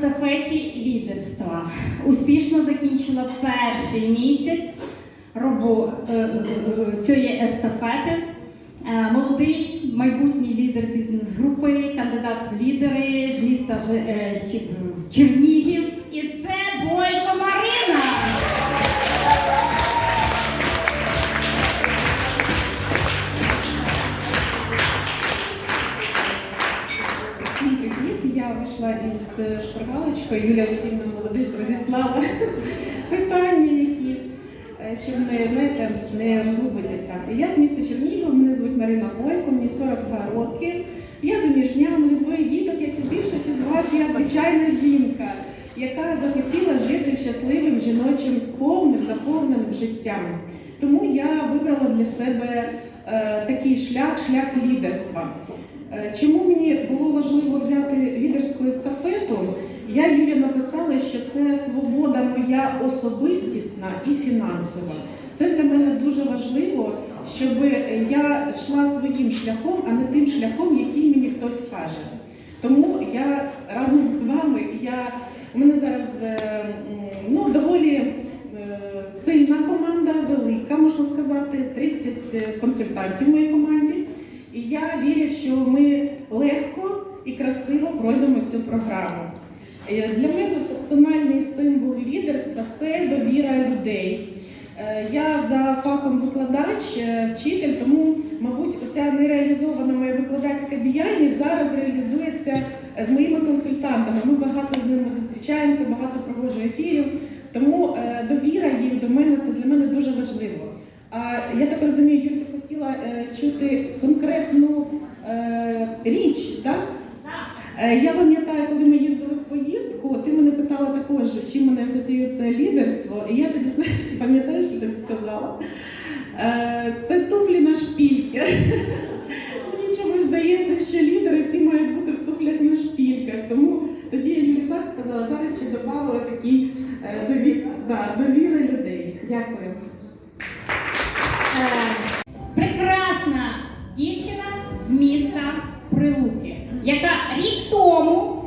естафеті лідерства. Успішно закінчила перший місяць робо, е, е, е, цієї естафети. Молодий майбутній лідер бізнес-групи, кандидат в лідери з міста Чернігів. І це вийшла із шпаргалочкою. Юля всім нам молодець розіслала питання, які е, щоб не знаєте, не розгубитися. Я з міста Чернігів, мене звуть Марина Бойко, мені 42 роки. Я заміжня, мене двоє діток, як і більшості з вас, я звичайна жінка, яка захотіла жити щасливим жіночим повним наповненим життям. Тому я вибрала для себе е, такий шлях, шлях лідерства. Е, Чому мені було важливо взяти лідерську естафету? Я Юлі написала, що це свобода моя особистісна і фінансова. Це для мене дуже важливо, щоб я йшла своїм шляхом, а не тим шляхом, який мені хтось каже. Тому я разом з вами, я, у мене зараз е, ну, доволі е, сильна команда, велика, можна сказати, 30 консультантів в моїй команді. І я вірю, що ми легко і красиво пройдемо цю програму. Е, Для мене персональний символ лідерства це довіра людей. Е, Я за фахом викладач, е, вчитель, тому, мабуть, оця нереалізована моя викладацька діяльність зараз реалізується з моїми консультантами. Ми багато з ними зустрічаємося, багато проводжу ефірів. Тому довіра їх до мене це для мене дуже важливо. А я так розумію, хотіла е, чути конкретну е, річ, так? Е, Я пам'ятаю, коли ми їздили в поїздку, ти мене питала також, з чим мене асоціюється лідерство. І я тоді пам'ятаєш, що ти сказала? Це туфлі на шпільки. Мені чомусь здається, що лідери всі мають бути в туфлях на шпільках. Тому тоді я Юлі так сказала, зараз ще додавала такі да, довіри людей. Дякую. Е, Прекрасна дівчина з міста Прилуки, яка рік тому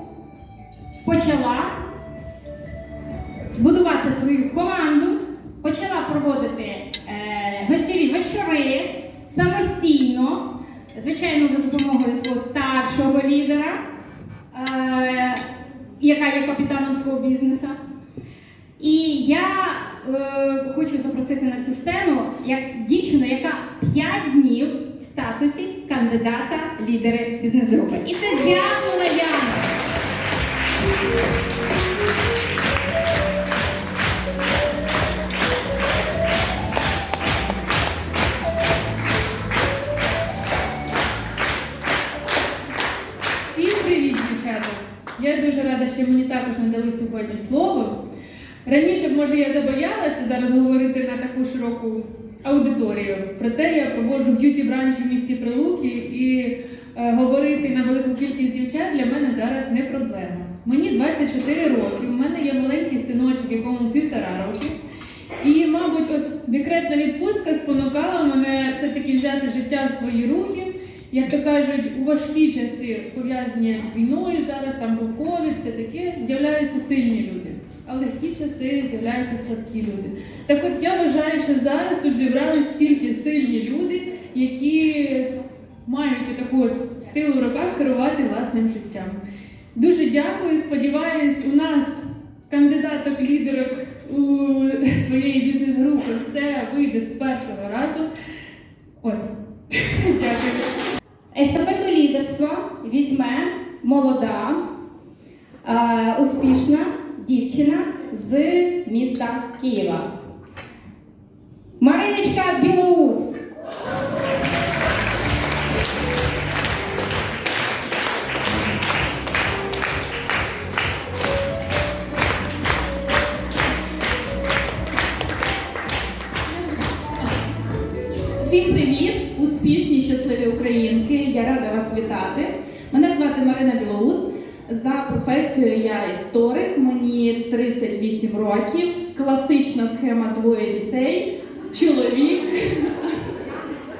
почала збудувати свою команду, почала проводити е, гостєві вечори самостійно, звичайно, за допомогою свого старшого лідера, е, яка є капітаном свого бізнесу. І я е, хочу запросити на цю сцену як дівчину, яка 5 днів кандидата лідери бізнес-групи. І це зяснула Яна. Всім привіт, дівчата! Я дуже рада, що мені також надали сьогодні слово. Раніше може, я забоялася зараз говорити на таку широку аудиторію. Проте я проводжу б'юті бранчі в місті Прилуки і е, говорити на велику кількість дівчат для мене зараз не проблема. Мені 24 роки, у мене є маленький синочок, якому півтора роки. І, мабуть, от декретна відпустка спонукала мене все-таки взяти життя в свої руки. Як то кажуть, у важкі часи пов'язані з війною зараз, там був ковід, все таке, з'являються сильні люди. А в легкі часи з'являються слабкі люди. Так от я вважаю, що зараз тут зібрались тільки сильні люди, які мають таку от силу в руках керувати власним життям. Дуже дякую. Сподіваюсь, у нас кандидаток лідерок у своєї бізнес-групи все вийде з першого разу. От. Дякую. Естафету лідерства візьме молода, е, успішна дівчина з міста Києва. Мариночка Білоус. Всім привіт! Успішні, щасливі українки! Я рада вас вітати. Мене звати Марина Білоус. За професією я історик, мені 38 років, класична схема двоє дітей, чоловік.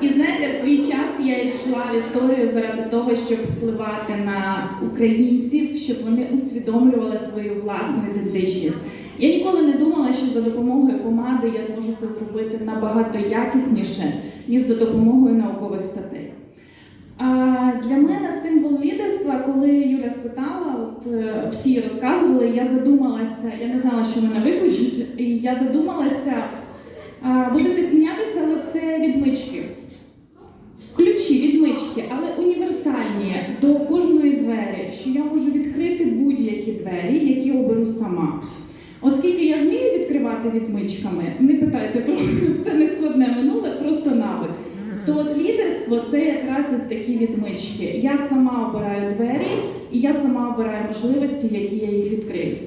І знаєте, в свій час я йшла в історію заради того, щоб впливати на українців, щоб вони усвідомлювали свою власну ідентичність. Я ніколи не думала, що за допомогою помади я зможу це зробити набагато якісніше, ніж за допомогою наукових статей. Для мене символ лідерства, коли Юля спитала, от е, всі розказували, я задумалася, я не знала, що мене викличуть, і я задумалася, будете сміятися, але це відмички. Ключі, відмички, але універсальні до кожної двері, що я можу відкрити будь-які двері, які оберу сама. Оскільки я вмію відкривати відмичками, не питайте про це не складне минуле, просто навик. То от лідерство це якраз ось такі відмички. Я сама обираю двері, і я сама обираю можливості, які я їх відкрию.